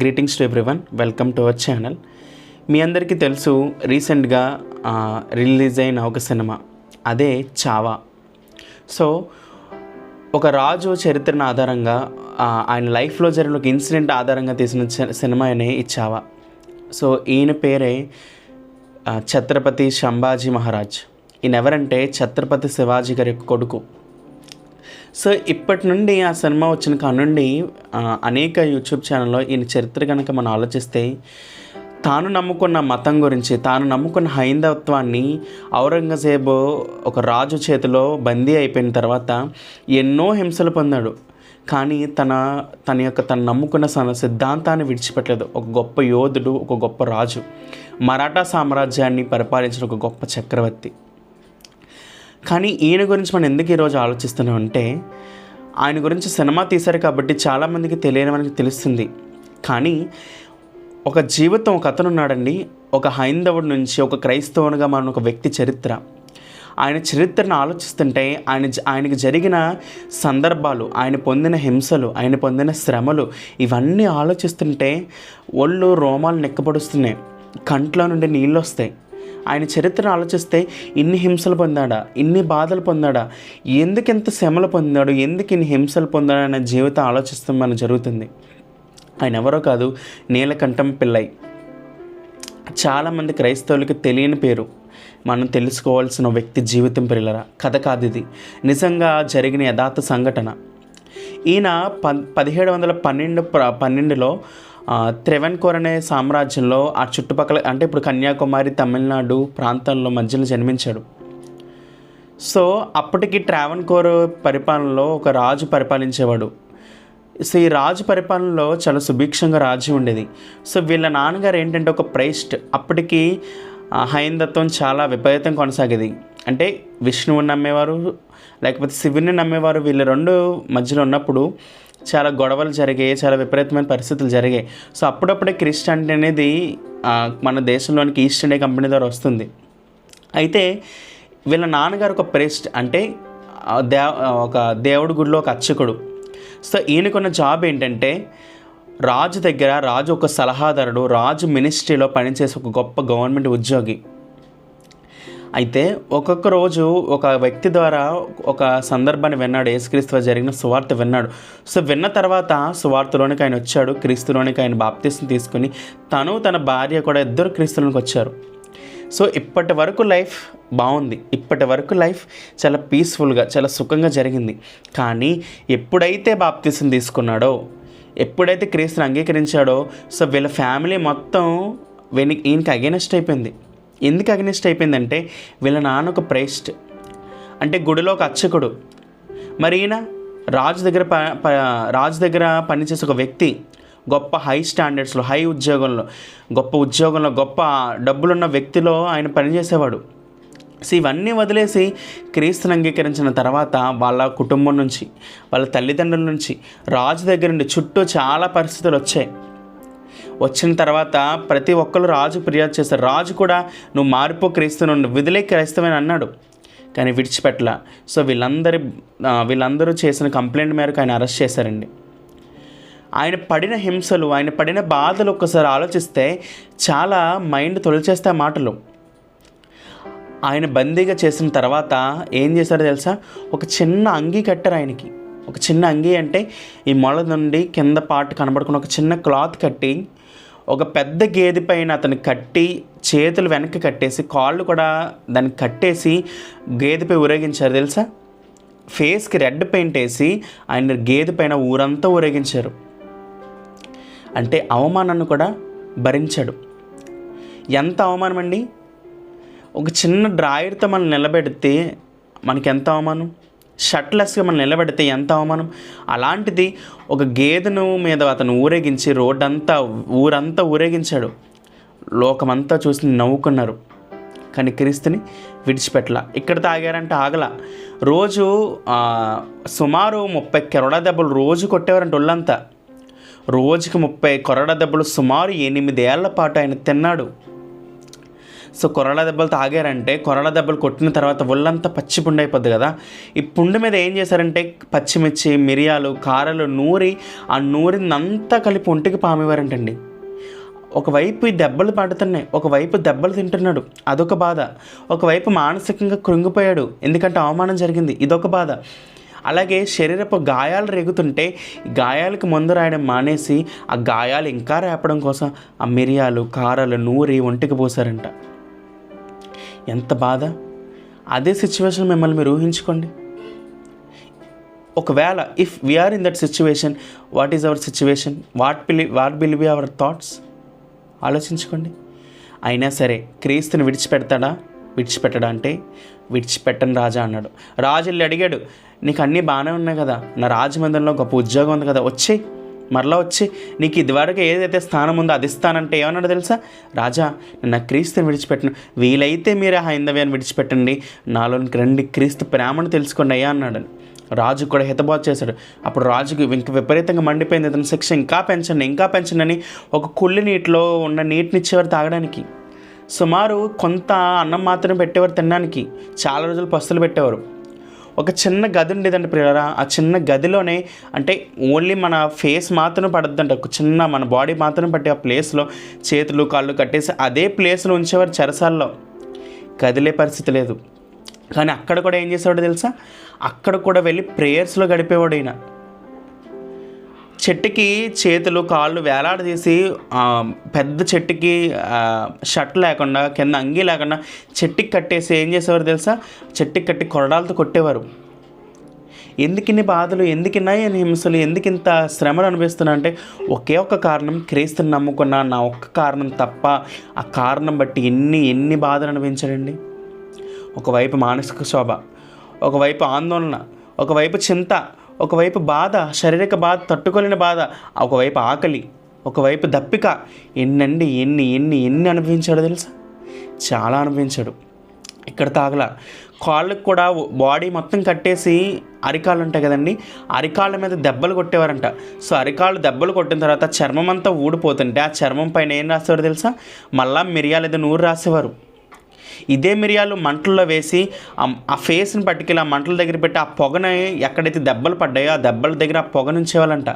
Greetings to everyone welcome to our channel మీ అందరికీ తెలుసు రీసెంట్గా రిలీజ్ అయిన ఒక సినిమా. అదే చావా. సో ఒక రాజు చరిత్రను ఆధారంగా ఆయన లైఫ్లో జరిగిన ఒక ఇన్సిడెంట్ ఆధారంగా తీసిన సినిమా సినిమానే ఈ చావా. సో ఈయన పేరే ఛత్రపతి సంభాజీ మహారాజ్. ఈయన ఎవరంటే ఛత్రపతి శివాజీ గారి యొక్క కొడుకు. సో ఇప్పటి నుండి ఆ సినిమా వచ్చిన కానుండి అనేక యూట్యూబ్ ఛానల్లో ఈయన చరిత్ర కనుక మనం ఆలోచిస్తే తాను నమ్ముకున్న మతం గురించి తాను నమ్ముకున్న హైందవత్వాన్ని ఔరంగజేబు ఒక రాజు చేతిలో బందీ అయిపోయిన తర్వాత ఎన్నో హింసలు పొందాడు. కానీ తన తన యొక్క తను నమ్ముకున్న తన సిద్ధాంతాన్ని విడిచిపెట్టలేదు. ఒక గొప్ప యోధుడు ఒక గొప్ప రాజు. మరాఠా సామ్రాజ్యాన్ని పరిపాలించిన ఒక గొప్ప చక్రవర్తి. కానీ ఈయన గురించి మనం ఎందుకు ఈరోజు ఆలోచిస్తున్నాం అంటే ఆయన గురించి సినిమా తీశారు కాబట్టి చాలామందికి తెలియని మనకి తెలుస్తుంది. కానీ ఒక జీవితం ఒక అతను ఉన్నాడండి. ఒక హైందవుడి నుంచి ఒక క్రైస్తవునిగా మన ఒక వ్యక్తి చరిత్ర. ఆయన చరిత్రను ఆలోచిస్తుంటే ఆయన జ- ఆయనకి జరిగిన సందర్భాలు ఆయన పొందిన హింసలు ఆయన పొందిన శ్రమలు ఇవన్నీ ఆలోచిస్తుంటే ఒళ్ళు రోమాలు నెక్కబడుస్తున్నాయి. కంట్లో నుండి నీళ్ళు వస్తాయి. ఆయన చరిత్రను ఆలోచిస్తే ఇన్ని హింసలు పొందాడా? ఇన్ని బాధలు పొందాడా? ఎందుకు ఇంత శ్రమలు పొందాడు? ఎందుకు ఇన్ని హింసలు పొందాడు అనే జీవితం ఆలోచిస్తాం మనం జరుగుతుంది. ఆయన ఎవరో కాదు నీలకంఠం పిల్లై చాలామంది క్రైస్తవులకి తెలియని పేరు. మనం తెలుసుకోవాల్సిన వ్యక్తి జీవితం పిల్లల కథ కాదు ఇది. నిజంగా జరిగిన యథార్థ సంఘటన. ఈయన ప పదిహేడు వందల పన్నెండు ప్ర- పన్నెండులో త్రెవెన్కోర్ అనే సామ్రాజ్యంలో ఆ చుట్టుపక్కల అంటే ఇప్పుడు కన్యాకుమారి తమిళనాడు ప్రాంతంలో మధ్యలో జన్మించాడు. సో అప్పటికి ట్రావెన్కోర్ పరిపాలనలో ఒక రాజు పరిపాలించేవాడు. సో ఈ రాజు పరిపాలనలో చాలా సుభిక్షంగా రాజ్యం ఉండేది. సో వీళ్ళ నాన్నగారు ఏంటంటే ఒక ప్రైస్ట్. అప్పటికి హైందత్వం చాలా విపరీతం కొనసాగేది. అంటే విష్ణువుని నమ్మేవారు లేకపోతే శివుని నమ్మేవారు వీళ్ళ రెండు మధ్యలో ఉన్నప్పుడు చాలా గొడవలు జరిగాయి చాలా విపరీతమైన పరిస్థితులు జరిగాయి. సో అప్పుడప్పుడే క్రిస్టియానిటీ అనేది మన దేశంలోనికి ఈస్ట్ ఇండియా కంపెనీ ద్వారా వస్తుంది. అయితే వీళ్ళ నాన్నగారు ఒక ప్రెస్ట్ అంటే దే ఒక దేవుడి గుడిలో ఒక అర్చకుడు. సో ఈయనకున్న జాబ్ ఏంటంటే రాజు దగ్గర రాజు ఒక సలహాదారుడు రాజు మినిస్ట్రీలో పనిచేసే ఒక గొప్ప గవర్నమెంట్ ఉద్యోగి. అయితే ఒక్కొక్క రోజు ఒక వ్యక్తి ద్వారా ఒక సందర్భాన్ని విన్నాడు. యేసుక్రీస్తు జరిగిన సువార్త విన్నాడు. సో విన్న తర్వాత సువార్తలోనికి ఆయన వచ్చాడు. క్రీస్తులోనికి ఆయన బాప్తీసం తీసుకుని తను తన భార్య కూడా ఇద్దరు క్రీస్తులోనికి వచ్చారు. సో ఇప్పటి వరకు లైఫ్ బాగుంది. ఇప్పటి వరకు లైఫ్ చాలా పీస్ఫుల్గా చాలా సుఖంగా జరిగింది. కానీ ఎప్పుడైతే బాప్తీసం తీసుకున్నాడో ఎప్పుడైతే క్రీస్తుని అంగీకరించాడో సో వీళ్ళ ఫ్యామిలీ మొత్తం వెని ఈయనకి అగేనెస్ట్ అయిపోయింది. ఎందుకు అగెనెస్ట్ అయిపోయిందంటే వీళ్ళ నాన్న ఒక ప్రైస్ట్ అంటే గుడిలో ఒక అర్చకుడు. మరి ఈయన రాజు దగ్గర ప ప- రాజు దగ్గర పనిచేసే ఒక వ్యక్తి గొప్ప హై స్టాండర్డ్స్లో హై ఉద్యోగంలో గొప్ప ఉద్యోగంలో గొప్ప డబ్బులున్న వ్యక్తిలో ఆయన పనిచేసేవాడు. సో ఇవన్నీ వదిలేసి క్రీస్తుని అంగీకరించిన తర్వాత వాళ్ళ కుటుంబం నుంచి వాళ్ళ తల్లిదండ్రుల నుంచి రాజు దగ్గర నుండి చుట్టూ చాలా పరిస్థితులు వచ్చాయి. వచ్చిన తర్వాత ప్రతి ఒక్కరు రాజు ఫిర్యాదు చేస్తారు రాజు కూడా నువ్వు మారిపో క్రీస్తు నుండి విదిలే క్రైస్తవని అన్నాడు. కానీ విడిచిపెట్టల. సో వీళ్ళందరి వీళ్ళందరూ చేసిన కంప్లైంట్ మేరకు ఆయన అరెస్ట్ చేశారండి. ఆయన పడిన హింసలు ఆయన పడిన బాధలు ఒక్కసారి ఆలోచిస్తే చాలా మైండ్ తొలిచేస్తే ఆ మాటలు. ఆయన బందీగా చేసిన తర్వాత ఏం చేశారో తెలుసా? ఒక చిన్న అంగీ కట్టారు ఆయనకి. ఒక చిన్న అంగీ అంటే ఈ మొల నుండి కింద పార్ట్ కనబడుకున్న ఒక చిన్న క్లాత్ కట్టి ఒక పెద్ద గేదె పైన అతను కట్టి చేతులు వెనక్కి కట్టేసి కాళ్ళు కూడా దాన్ని కట్టేసి గేదెపై ఊరేగించారు తెలుసా? ఫేస్కి రెడ్ పెయింట్ వేసి ఆయన గేదె పైన ఊరంతా ఊరేగించారు. అంటే అవమానాన్ని కూడా భరించాడు. ఎంత అవమానం అండి ఒక చిన్న డ్రాయర్తో మనం నిలబెడితే మనకి ఎంత అవమానం? షర్ట్లెస్గా మనం నిలబెడితే ఎంత అవమానం? అలాంటిది ఒక గేదెను మీద అతను ఊరేగించి రోడ్డంతా ఊరంతా ఊరేగించాడు. లోకమంతా చూసి నవ్వుకున్నారు. కానీ క్రీస్తుని విడిచిపెట్టల. ఇక్కడ తాగారంటే ఆగల. రోజు సుమారు ముప్పై కెరడ దెబ్బలు రోజు కొట్టేవారంటే ఒళ్ళంతా. రోజుకి ముప్పై కొరడ దెబ్బలు సుమారు ఎనిమిదేళ్ళ పాటు ఆయన తిన్నాడు. సో కొరల దెబ్బలు తాగారంటే కొరల దెబ్బలు కొట్టిన తర్వాత ఒళ్ళంతా పచ్చి పుండు అయిపోద్ది కదా. ఈ పుండు మీద ఏం చేశారంటే పచ్చిమిర్చి మిరియాలు కారలు నూరి ఆ నూరినంతా కలిపి ఒంటికి పామేవారంటండి ఒకవైపు ఈ దెబ్బలు పడుతున్నాయి ఒకవైపు దెబ్బలు తింటున్నాడు అదొక బాధ. ఒకవైపు మానసికంగా కృంగిపోయాడు ఎందుకంటే అవమానం జరిగింది ఇదొక బాధ. అలాగే శరీరపు గాయాలు రేగుతుంటే గాయాలకు మందు రాయడం మానేసి ఆ గాయాలు ఇంకా రేపడం కోసం ఆ మిరియాలు కారాలు నూరి ఒంటికి పోసారంట ఎంత బాధ? అదే సిచ్యువేషన్ మిమ్మల్ని మీరు ఊహించుకోండి. ఒకవేళ if we're in that situation what is our situation what will what will be our thoughts ఆలోచించుకోండి. అయినా సరే క్రీస్తుని విడిచిపెడతాడా? విడిచిపెట్టడా అంటే విడిచిపెట్టని రాజా అన్నాడు. రాజు వెళ్ళి అడిగాడు నీకు అన్నీ బాగానే ఉన్నాయి కదా? నా రాజమందిరంలో గొప్ప ఉద్యోగం ఉంది కదా? వచ్చేయి. మరలా వచ్చి నీకు ఇదివరకు ఏదైతే స్థానం ఉందో అది స్థానంటే ఏమన్నాడు తెలుసా? రాజా నిన్న నా క్రీస్తుని విడిచిపెట్టను వీలైతే మీరే హైందవ్యాన్ని విడిచిపెట్టండి. నాలోనికి రండి క్రీస్తు ప్రేమను తెలుసుకోండి అయ్యా అన్నాడు. రాజు కూడా హితబాత్ చేశాడు. అప్పుడు రాజుకి ఇంక విపరీతంగా మండిపోయింది. ఇతని శిక్ష ఇంకా పెంచండి ఇంకా పెంచండి అని ఒక కుళ్ళి నీటిలో ఉన్న నీటిని ఇచ్చేవారు తాగడానికి. సుమారు కొంత అన్నం మాత్రమే పెట్టేవారు తినడానికి. చాలా రోజులు పస్తులు పెట్టేవారు. ఒక చిన్న గది ఉండేదండి ప్రియరా ఆ చిన్న గదిలోనే అంటే ఓన్లీ మన ఫేస్ మాత్రం పడద్దంట ఒక చిన్న మన బాడీ మాత్రం పట్టే ఆ ప్లేస్లో చేతులు కాళ్ళు కట్టేసి అదే ప్లేస్లో ఉంచేవారు చెరసాల్లో. కదిలే పరిస్థితి లేదు. కానీ అక్కడ కూడా ఏం చేసేవాడు తెలుసా? అక్కడ కూడా వెళ్ళి ప్రేయర్స్లో గడిపేవాడు ఈయన. చెట్టుకి చేతులు కాళ్ళు వేలాడదీసి పెద్ద చెట్టుకి షర్ట్ లేకుండా కింద అంగీ లేకుండా చెట్టుకి కట్టేసి ఏం చేసేవారు తెలుసా? చెట్టుకి కట్టి కొరడాలతో కొట్టేవారు. ఎందుకిన్ని బాధలు ఎందుకు అని హింసలు ఎందుకింత శ్రమలు అనిపిస్తున్నా అంటే ఒకే ఒక్క కారణం క్రీస్తుని నమ్ముకున్న నా ఒక్క కారణం తప్ప ఆ కారణం బట్టి ఎన్ని ఎన్ని బాధలు అనిపించాడండి ఒకవైపు మానసిక శోభ ఒకవైపు ఆందోళన ఒకవైపు చింత ఒకవైపు బాధ శారీరక బాధ తట్టుకోలేని బాధ ఒకవైపు ఆకలి ఒకవైపు దప్పిక. ఎన్నండి ఎన్ని ఎన్ని ఎన్ని అనుభవించాడో తెలుసా? చాలా అనుభవించాడు. ఇక్కడ తాగల. కాళ్ళకు కూడా బాడీ మొత్తం కట్టేసి అరికాళ్ళు ఉంటాయి కదండి అరికాళ్ళ మీద దెబ్బలు కొట్టేవారంట. సో అరికాళ్ళు దెబ్బలు కొట్టిన తర్వాత చర్మం అంతా ఊడిపోతుంటే ఆ చర్మం పైన ఏం రాసేవారు తెలుసా? మళ్ళా మిరియాలు ఏదో నూరు రాసేవారు. ఇదే మిరియాలు మంటల్లో వేసి ఆ- ఫేస్ని పట్టుకెళ్ళి ఆ మంటల దగ్గర పెట్టి ఆ పొగని ఎక్కడైతే దెబ్బలు పడ్డాయో ఆ దెబ్బల దగ్గర ఆ పొగ నుంచేవాళ్ళంట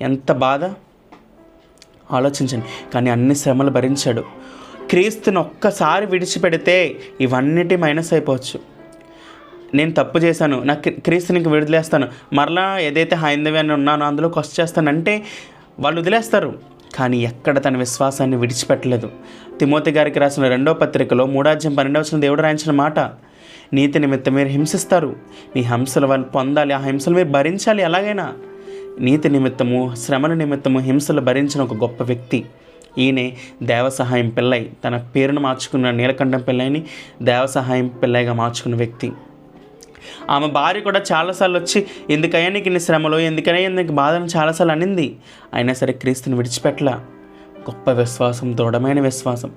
ఎంత బాధ? ఆలోచించండి. కానీ అన్ని శ్రమలు భరించాడు. క్రీస్తుని ఒక్కసారి విడిచిపెడితే ఇవన్నిటి మైనస్ అయిపోవచ్చు. నేను తప్పు చేశాను. నా క్రీస్తుని క్రీస్తునికి విడుదలేస్తాను. మరలా ఏదైతే హైందవి అని ఉన్నానో అందులోకి వచ్చేస్తానంటే వాళ్ళు వదిలేస్తారు. కానీ ఎక్కడ తన విశ్వాసాన్ని విడిచిపెట్టలేదు. తిమోతి గారికి రాసిన రెండో పత్రికలో మూడాధ్యం పన్నెండవ దేవుడు రాయించిన మాట నీతి నిమిత్తం మీరు హింసిస్తారు. మీ హింసలు వారిని పొందాలి. ఆ హింసలు మీరు భరించాలి. ఎలాగైనా నీతి నిమిత్తము శ్రమల నిమిత్తము హింసలు భరించిన ఒక గొప్ప వ్యక్తి. ఈయనే దేవ సహాయం పిల్లై. తన పేరును మార్చుకున్న నీలకంఠం పిల్లైని దేవ సహాయం పిల్లైగా మార్చుకున్న వ్యక్తి. ఆమె భార్య కూడా చాలాసార్లు వచ్చి ఎందుకయ్యా నీకు ఇన్ని శ్రమలు? ఎందుకయ్యా నీకు బాధను చాలాసార్లు అనింది. అయినా సరే క్రీస్తుని విడిచిపెట్టలా. గొప్ప విశ్వాసం దృఢమైన విశ్వాసం.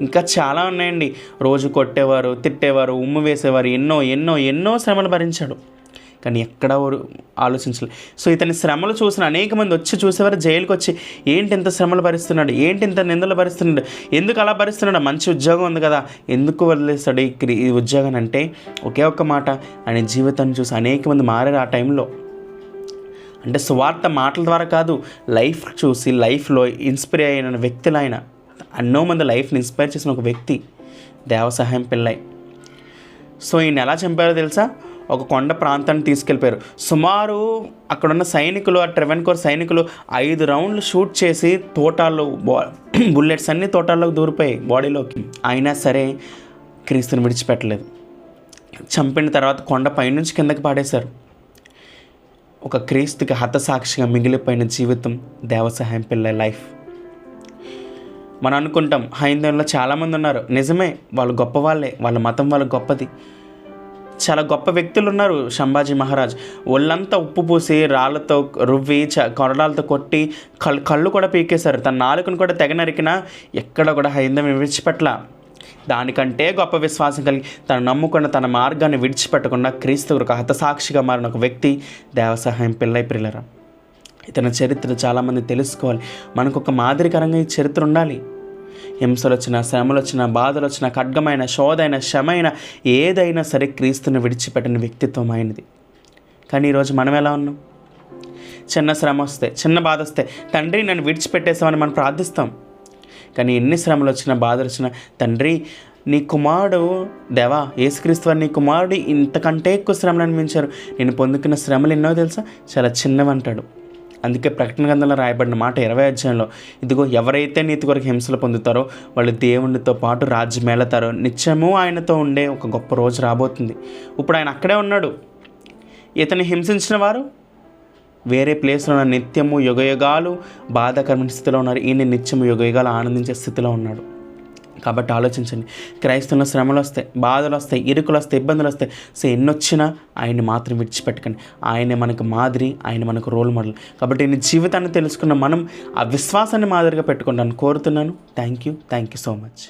ఇంకా చాలా ఉన్నాయండి. రోజు కొట్టేవారు తిట్టేవారు ఉమ్ము వేసేవారు ఎన్నో ఎన్నో ఎన్నో శ్రమలు భరించాడు. కానీ ఎక్కడ వారు ఆలోచించలేదు సో ఇతని శ్రమలు చూసిన అనేక మంది వచ్చి చూసేవారు జైలుకి వచ్చి ఏంటి ఇంత శ్రమలు భరిస్తున్నాడు? ఏంటి ఇంత నిందలు భరిస్తున్నాడు? ఎందుకు అలా భరిస్తున్నాడు? మంచి ఉద్యోగం ఉంది కదా ఎందుకు వదిలేస్తాడు ఈ ఈ ఉద్యోగం అంటే ఒకే ఒక్క మాట ఆయన జీవితాన్ని చూసి అనేక మంది మారారు ఆ టైంలో. అంటే స్వార్థ మాటల ద్వారా కాదు లైఫ్ చూసి లైఫ్లో ఇన్స్పైర్ అయిన వ్యక్తులు ఆయన ఎన్నో మంది లైఫ్ని ఇన్స్పైర్ చేసిన ఒక వ్యక్తి దేవ సహాయం పిల్లై సో ఈయన ఎలా చంపారో తెలుసా? ఒక కొండ ప్రాంతాన్ని తీసుకెళ్ళిపోయారు. సుమారు అక్కడున్న సైనికులు ఆ ట్రెవెన్కోర్ సైనికులు ఐదు రౌండ్లు షూట్ చేసి తోటాల్లో బుల్లెట్స్ అన్ని తోటాల్లోకి దూరిపోయాయి బాడీలోకి. అయినా సరే క్రీస్తుని విడిచిపెట్టలేదు. చంపిన తర్వాత కొండ పైనుంచి కిందకి పాడేశారు. ఒక క్రీస్తుకి హతసాక్షిగా మిగిలిపోయిన జీవితం దేవసహాయం పిల్ల లైఫ్. మనం అనుకుంటాం హైందవంలో చాలామంది ఉన్నారు. నిజమే వాళ్ళు గొప్ప వాళ్ళే వాళ్ళ మతం వాళ్ళ గొప్పది. చాలా గొప్ప వ్యక్తులు ఉన్నారు సంభాజీ మహారాజ్. ఒళ్ళంతా ఉప్పు పూసి రాళ్ళతో రువ్వి చ కొరడాలతో కొట్టి కళ్ళు కళ్ళు కూడా పీకేశారు. తన నాలుకను కూడా తెగ నరికిన ఎక్కడ కూడా హైందం విడిచిపెట్టల. దానికంటే గొప్ప విశ్వాసం కలిగి తను నమ్ముకున్న తన మార్గాన్ని విడిచిపెట్టకుండా క్రీస్తు ఒక హతసాక్షిగా మారిన ఒక వ్యక్తి దేవసహాయం పిల్లై పిల్లరా ఇతని చరిత్ర చాలామంది తెలుసుకోవాలి. మనకు ఒక మాదిరికరంగా ఈ చరిత్ర ఉండాలి. హింసలు వచ్చిన శ్రమలు వచ్చినా బాధలు వచ్చినా ఖడ్గమైన శోధైన శమైన ఏదైనా సరే క్రీస్తుని విడిచిపెట్టిన వ్యక్తిత్వం అయినది కానీ ఈరోజు మనం ఎలా ఉన్నాం? చిన్న శ్రమ వస్తే చిన్న బాధ వస్తే తండ్రి నన్ను విడిచిపెట్టేసామని మనం ప్రార్థిస్తాం. కానీ ఎన్ని శ్రమలు వచ్చినా బాధలు వచ్చినా తండ్రి నీ కుమారుడు దేవా యేసుక్రీస్తు నీ కుమారుడు ఇంతకంటే ఎక్కువ శ్రమలు అనిపించారు నేను పొందుకున్న శ్రమలు ఎన్నో తెలుసా? చాలా చిన్నవంటాడు. అందుకే ప్రకటన గ్రంథంలో రాయబడిన మాట ఇరవై అధ్యాయంలో ఇదిగో ఎవరైతే నీతి కొరకు హింసలు పొందుతారో వాళ్ళు దేవునితో పాటు రాజ్యం ఏళతారో నిత్యము ఆయనతో ఉండే ఒక గొప్ప రోజు రాబోతుంది. ఇప్పుడు ఆయన అక్కడే ఉన్నాడు. ఇతన్ని హింసించిన వారు? వేరే ప్లేస్లో ఉన్న నిత్యము యుగయుగాలు బాధాకరమైన స్థితిలో ఉన్నారు. ఈయన నిత్యము యుగయుగాలు ఆనందించే స్థితిలో ఉన్నాడు. కాబట్టి ఆలోచించండి. క్రైస్తవుల శ్రమలు వస్తాయి బాధలు వస్తాయి ఇరుకులు వస్తాయి ఇబ్బందులు వస్తాయి. సో ఎన్నొచ్చినా ఆయన్ని మాత్రం విడిచిపెట్టకండి. ఆయనే మనకు మాదిరి ఆయన మనకు రోల్ మోడల్ కాబట్టి నేను జీవితాన్ని తెలుసుకున్న మనం ఆ విశ్వాసాన్ని మాదిరిగా పెట్టుకుంటాను. కోరుతున్నాను. Thank you thank you so much